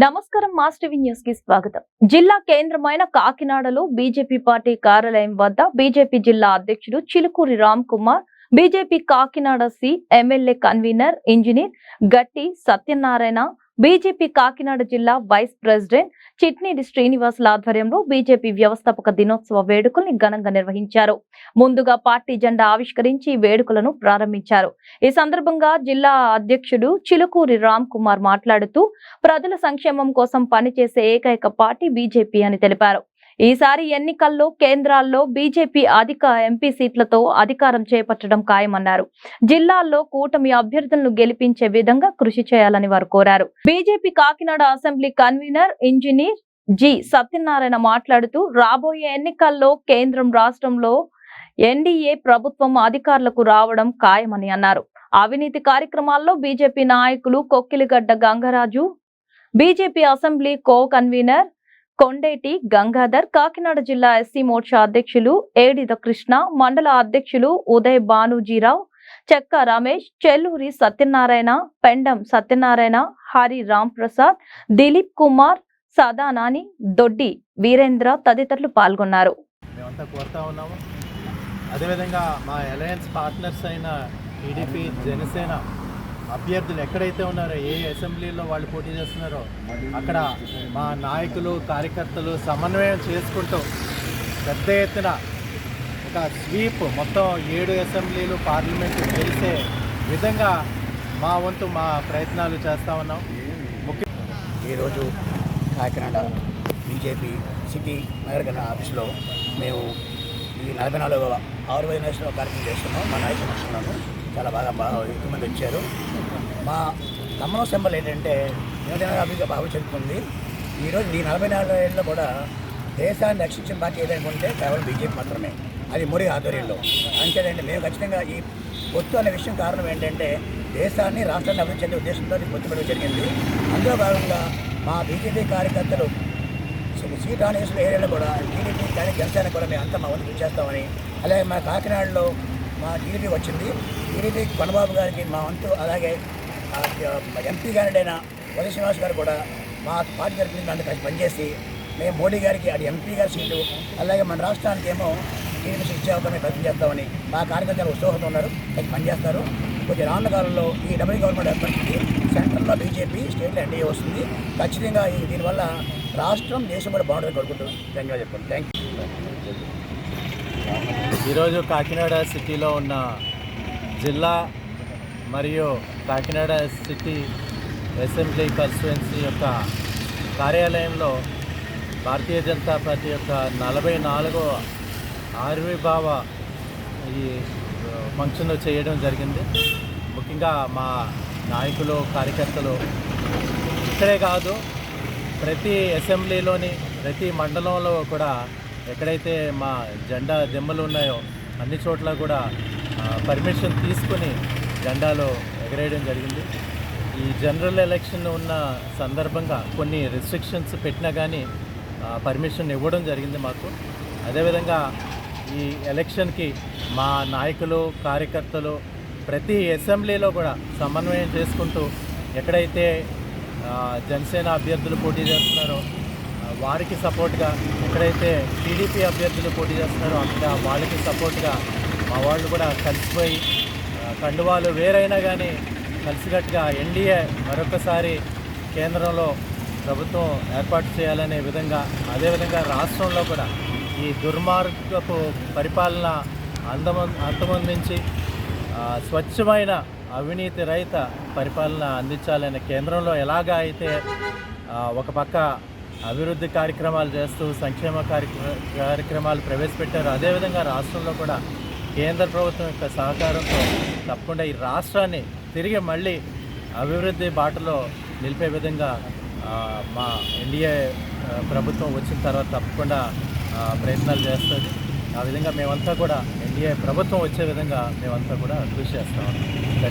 నమస్కారం మాస్టర్ న్యూస్కి స్వాగతం. జిల్లా కేంద్రమైన కాకినాడలో బీజేపీ పార్టీ కార్యాలయం వద్ద బీజేపీ జిల్లా అధ్యక్షుడు Chilukuri Ram Kumar BJP Kakinada C MLA convener engineer Gatti Satyanarayana BJP Kakinada జిల్లా వైస్ ప్రెసిడెంట్ చిట్నీడి శ్రీనివాసుల ఆధ్వర్యంలో బీజేపీ వ్యవస్థాపక దినోత్సవ వేడుకల్ని ఘనంగా నిర్వహించారు. ముందుగా పార్టీ జెండా ఆవిష్కరించి వేడుకలను ప్రారంభించారు. ఈ సందర్భంగా జిల్లా అధ్యక్షుడు చిలుకూరి రామ్ కుమార్ మాట్లాడుతూ ప్రజల సంక్షేమం కోసం పనిచేసే ఏకైక పార్టీ బీజేపీ అని తెలిపారు. ఈసారి ఎన్నికల్లో కేంద్రాల్లో బీజేపీ అధిక ఎంపీ సీట్లతో అధికారం చేపట్టడం ఖాయమన్నారు. జిల్లాల్లో కూటమి అభ్యర్థులను గెలిపించే విధంగా కృషి చేయాలని వారు కోరారు. BJP Kakinada assembly convener engineer G. Satyanarayana మాట్లాడుతూ రాబోయే ఎన్నికల్లో కేంద్రం రాష్ట్రంలో ఎన్డీఏ ప్రభుత్వం అధికారులకు రావడం ఖాయమని అన్నారు. అవినీతి కార్యక్రమాల్లో బీజేపీ నాయకులు Kokkiligadda Gangaraju BJP assembly co convener Kondeti Gangadhar Kakinada జిల్లా ఎస్సీ మోర్చా అధ్యక్షులు ఏడిద కృష్ణ మండల అధ్యక్షులు ఉదయ్ భానుజీరావు చెక్క రమేష్ చెల్లూరి సత్యనారాయణ పెండం సత్యనారాయణ హరి రామ్ ప్రసాద్ దిలీప్ కుమార్ సదానాని దొడ్డి వీరేంద్ర తదితరులు పాల్గొన్నారు. అదేవిధంగా మా అలయన్స్ పార్ట్నర్స్ అయిన టీడీపీ జనసేన అభ్యర్థులు ఎక్కడైతే ఉన్నారో ఏ అసెంబ్లీలో వాళ్ళు పోటీ చేస్తున్నారో అక్కడ మా నాయకులు కార్యకర్తలు సమన్వయం చేసుకుంటూ పెద్ద ఎత్తున ఒక స్వీప్ మొత్తం ఏడు అసెంబ్లీలు పార్లమెంటు తెలిసే విధంగా మా వంతు మా ప్రయత్నాలు చేస్తూ ఉన్నాం. ముఖ్య ఈరోజు కాకినాడ బీజేపీ సిటీ నగరగణ ఆఫీస్లో మేము ఈ నలభై నాలుగవ ఆరు వేల నేషనల్ కార్యక్రమం చేస్తున్నాం. మా నాయకులు వస్తున్నాము చాలా బాగా బాగా ఎక్కువ మంది వచ్చారు. మా ఖమ్మం సింబల్ ఏంటంటే యువజన అభివృద్ధి బాగా చెందుతుంది. ఈరోజు ఈ నలభై నాలుగు ఏళ్ళలో కూడా దేశాన్ని రక్షించిన పార్టీ ఏదైనా కేవలం బీజేపీ మాత్రమే. అది మోడీ ఆధ్వర్యంలో. అంతేనండి మేము ఖచ్చితంగా ఈ పొత్తు అనే విషయం కారణం ఏంటంటే దేశాన్ని రాష్ట్రాన్ని అభివృద్ధి చెందే ఉద్దేశంతో ఈ పొత్తు పెట్టడం జరిగింది. అందులో భాగంగా మా బీజేపీ కార్యకర్తలు సీట్ ఆనేసిన ఏరియాలో కూడా టీడీపీ కానీ జనసేన కూడా మేము అంతా మా వంతు చేస్తామని అలాగే మా కాకినాడలో మా టీడీపీ వచ్చింది. టీడీపీ కొనబాబు గారికి మా వంతు అలాగే ఎంపీ గారిడైన ఉదయ శ్రీనివాస్ గారు కూడా మా పార్టీ తరఫున నన్ను కలిసి పనిచేసి మేము మోడీ గారికి అది ఎంపీ గారి సీటు అలాగే మన రాష్ట్రానికి ఏమో టీడీపీ సీట్ ఇచ్చే అవకాశం ప్రయత్నం చేస్తామని మా కార్యకర్తలు ఉత్సాహంతో ఉన్నారు. కలిసి పనిచేస్తారు. కొంచెం రానున్న కాలంలో ఈ డబుల్ గవర్నమెంట్ ఏర్పడింది సెంట్రల్లో బీజేపీ స్టేట్లో ఎన్డీఏ వస్తుంది. ఖచ్చితంగా ఈ దీనివల్ల రాష్ట్రం దేశం కూడా బాగుంటుంది కోరుకుంటున్నాం ధన్యవాదాలు చెప్పండి థ్యాంక్ యూ ఈరోజు కాకినాడ సిటీలో ఉన్న జిల్లా మరియు కాకినాడ సిటీ అసెంబ్లీ కాన్స్టిట్యున్సీ యొక్క కార్యాలయంలో భారతీయ జనతా పార్టీ యొక్క నలభై నాలుగో ఆవిర్భావ ఈ ఫంక్షన్ చేయడం జరిగింది. ముఖ్యంగా మా నాయకులు కార్యకర్తలు ఇక్కడే కాదు ప్రతి అసెంబ్లీలోని ప్రతి మండలంలో కూడా ఎక్కడైతే మా జెండా దెమ్మలు ఉన్నాయో అన్ని చోట్ల కూడా పర్మిషన్ తీసుకుని జెండాలో ఎగరేయడం జరిగింది. ఈ జనరల్ ఎలక్షన్ ఉన్న సందర్భంగా కొన్ని రిస్ట్రిక్షన్స్ పెట్టినా కానీ పర్మిషన్ ఇవ్వడం జరిగింది మాకు. అదేవిధంగా ఈ ఎలక్షన్కి మా నాయకులు కార్యకర్తలు ప్రతి అసెంబ్లీలో కూడా సమన్వయం చేసుకుంటూ ఎక్కడైతే జనసేన అభ్యర్థులు పోటీ చేస్తున్నారో వారికి సపోర్ట్గా ఎక్కడైతే టీడీపీ అభ్యర్థులు పోటీ చేస్తున్నారో అక్కడ వాళ్ళకి సపోర్ట్గా మా వాళ్ళు కూడా కలిసిపోయి కండువాలు వేరైనా కానీ కలిసికట్టుగా ఎన్డీఏ మరొకసారి కేంద్రంలో ప్రభుత్వం ఏర్పాటు చేయాలనే విధంగా అదేవిధంగా రాష్ట్రంలో కూడా ఈ దుర్మార్గపు పరిపాలన అందమ అంతమొందించి స్వచ్ఛమైన అవినీతి రహిత పరిపాలన అందించాలనే కేంద్రంలో ఎలాగా అయితే ఒక పక్క అభివృద్ధి కార్యక్రమాలు చేస్తూ సంక్షేమ కార్యక్రమాలు ప్రవేశపెట్టారు. అదేవిధంగా రాష్ట్రంలో కూడా కేంద్ర ప్రభుత్వం యొక్క సహకారంతో తప్పకుండా ఈ రాష్ట్రాన్ని తిరిగి మళ్ళీ అభివృద్ధి బాటలో నిలిపే విధంగా మా ఎన్డీఏ ప్రభుత్వం వచ్చిన తర్వాత తప్పకుండా ప్రయత్నాలు చేస్తుంది. ఆ విధంగా మేమంతా కూడా ఎన్డీఏ ప్రభుత్వం వచ్చే విధంగా మేమంతా కూడా కృషి చేస్తాం